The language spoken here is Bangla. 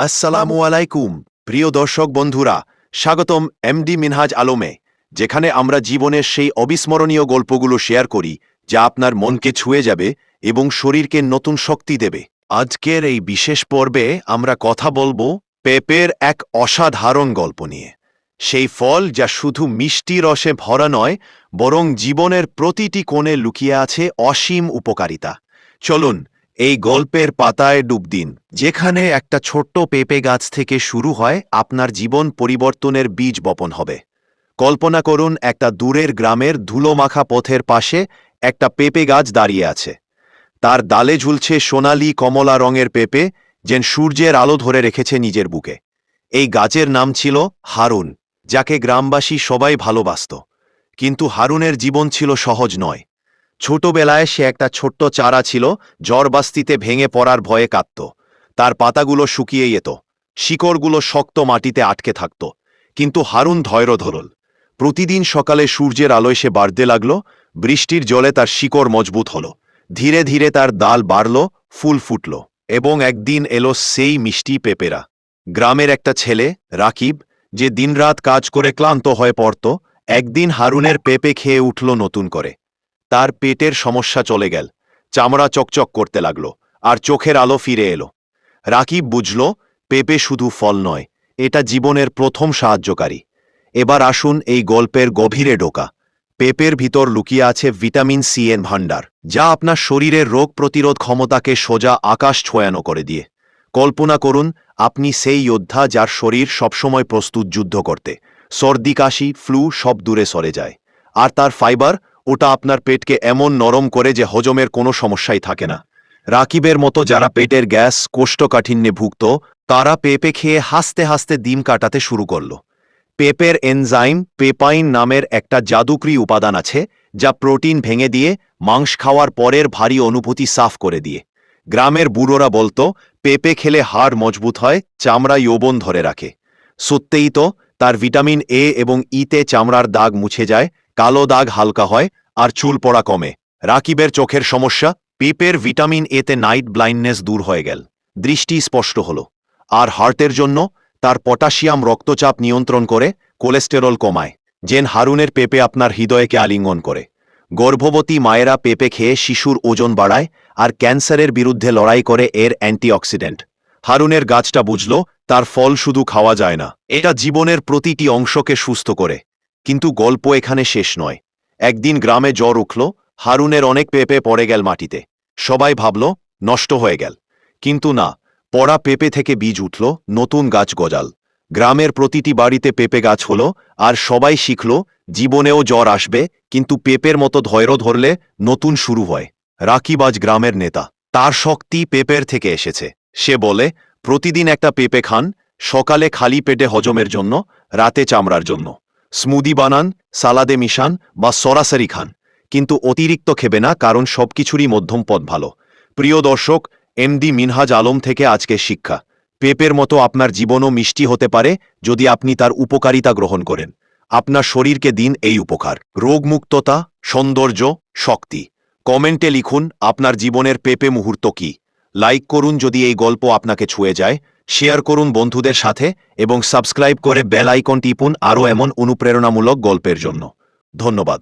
আসসালামু আলাইকুম প্রিয় দর্শক বন্ধুরা স্বাগতম এমডি মিনহাজ আলমে যেখানে আমরা জীবনের সেই অবিস্মরণীয় গল্পগুলো শেয়ার করি যা আপনার মনকে ছুঁয়ে যাবে এবং শরীরকে নতুন শক্তি দেবে। আজকের এই বিশেষ পর্বে আমরা কথা বলব পেপের এক অসাধারণ গল্প নিয়ে। সেই ফল যা শুধু মিষ্টি রসে ভরা নয় বরং জীবনের প্রতিটি কোণে লুকিয়ে আছে অসীম উপকারিতা। চলুন এই গল্পের পাতায় ডুব দিন, যেখানে একটা ছোট্ট পেঁপে গাছ থেকে শুরু হয়, আপনার জীবন পরিবর্তনের বীজ বপন হবে। কল্পনা করুন, একটা দূরের গ্রামের ধুলোমাখা পথের পাশে একটা পেঁপে গাছ দাঁড়িয়ে আছে। তার ডালে ঝুলছে সোনালি কমলা রঙের পেঁপে, যেন সূর্যের আলো ধরে রেখেছে নিজের বুকে। এই গাছের নাম ছিল হারুন, যাকে গ্রামবাসী সবাই ভালোবাসত। কিন্তু হারুনের জীবন ছিল সহজ নয়। ছোটবেলায় সে একটা ছোট্ট চারা ছিল জ্বরবাস্তিতে ভেঙে পড়ার ভয়ে কাঁদত। তার পাতাগুলো শুকিয়ে যেত। শিকড়গুলো শক্ত মাটিতে আটকে থাকত। কিন্তু হারুন ধৈর্য ধরল প্রতিদিন সকালে সূর্যের আলোয় সে বাড়তে লাগল, বৃষ্টির জলে তার শিকড় মজবুত হল। ধীরে ধীরে তার ডাল বাড়ল, ফুল ফুটল এবং একদিন এলো সেই মিষ্টি পেপেরা। গ্রামের একটা ছেলে, রাকিব, যে দিনরাত কাজ করে ক্লান্ত হয়ে পড়ত, একদিন হারুনের পেপে খেয়ে উঠল নতুন করে। তার পেটের সমস্যা চলে গেল। চামড়া চকচক করতে লাগল, আর চোখের আলো ফিরে এলো। রাকিব বুঝল, পেপে শুধু ফল নয়, এটা জীবনের প্রথম সাহায্যকারী। এবার আসুন এই গল্পের গভীরে ঢোকা। পেপের ভিতর লুকিয়ে আছে ভিটামিন সি এন ভাণ্ডার, যা আপনার শরীরের রোগ প্রতিরোধ ক্ষমতাকে সোজা আকাশ ছোঁয়ানো করে দিয়ে। কল্পনা করুন, আপনি সেই যোদ্ধা যার শরীর সবসময় প্রস্তুত যুদ্ধ করতে, সর্দি, কাশি, ফ্লু সব দূরে সরে যায়, আর তার ফাইবার ওটা আপনার পেটকে এমন নরম করে যে হজমের কোনো সমস্যাই থাকে না। রাকিবের মতো যারা পেটের গ্যাস কোষ্ঠকাঠিন্যে ভুগত তারা পেঁপে খেয়ে হাসতে হাসতে ডিম কাটাতে শুরু করল। পেপের এনজাইম পেপাইন নামের একটা জাদুকরি উপাদান আছে, যা প্রোটিন ভেঙে দিয়ে মাংস খাওয়ার পরের ভারী অনুভূতি সাফ করে দিয়ে। গ্রামের বুড়োরা বলতো, পেঁপে খেলে হাড় মজবুত হয়, চামড়া যৌবন ধরে রাখে। সত্যিই তো, তার ভিটামিন এ এবং ইতে চামড়ার দাগ মুছে যায়, কালো দাগ হালকা হয় আর চুল পড়া কমে। রাকিবের চোখের সমস্যা, পেপের ভিটামিন এতে নাইট ব্লাইন্ডনেস দূর হয়ে গেল। দৃষ্টি স্পষ্ট হল। আর হার্টের জন্য, তার পটাশিয়াম রক্তচাপ নিয়ন্ত্রণ করে কোলেস্টেরল কমায়। জেন হারুনের পেপে আপনার হৃদয়কে আলিঙ্গন করে। গর্ভবতী মায়েরা পেপে খেয়ে শিশুর ওজন বাড়ায় আর ক্যান্সারের বিরুদ্ধে লড়াই করে এর অ্যান্টিঅক্সিডেন্ট। হারুনের গাছটা বুঝল, তার ফল শুধু খাওয়া যায় না। এটা জীবনের প্রতিটি অংশকে সুস্থ করে। কিন্তু গল্প এখানে শেষ নয়। একদিন গ্রামে জ্বর উঠল, হারুনের অনেক পেঁপে পড়ে গেল মাটিতে। সবাই ভাবল, নষ্ট হয়ে গেল। কিন্তু না, পড়া পেঁপে থেকে বীজ উঠল, নতুন গাছ গজাল। গ্রামের প্রতিটি বাড়িতে পেঁপে গাছ হল, আর সবাই শিখল, জীবনেও জ্বর আসবে, কিন্তু পেঁপের মতো ধৈর্য ধরলে নতুন শুরু হয়। রাকিবাজ গ্রামের নেতা। তার শক্তি পেঁপের থেকে এসেছে। সে বলে, প্রতিদিন একটা পেঁপে খান, সকালে খালি পেটে হজমের জন্য, রাতে চামড়ার জন্য। স্মুদি বানান, সালাদে মিশান বা সরাসরি খান, কিন্তু অতিরিক্ত খেবে না কারণ সবকিছুরই মধ্যম পথ ভালো। প্রিয় দর্শক, এমডি মিনহাজ আলম থেকে আজকে শিক্ষা। পেপের মতো আপনার জীবনও মিষ্টি হতে পারে যদি আপনি তার উপকারিতা গ্রহণ করেন। আপনার শরীরকে দিন এই উপকার। রোগমুক্ততা, সৌন্দর্য, শক্তি। কমেন্টে লিখুন, আপনার জীবনের পেপে মুহূর্ত কি। লাইক করুন যদি এই গল্প আপনাকে ছুঁয়ে যায়। শেয়ার করুন বন্ধুদের সাথে এবং সাবস্ক্রাইব করে বেল আইকন টিপুন আরও এমন অনুপ্রেরণামূলক গল্পের জন্য। ধন্যবাদ।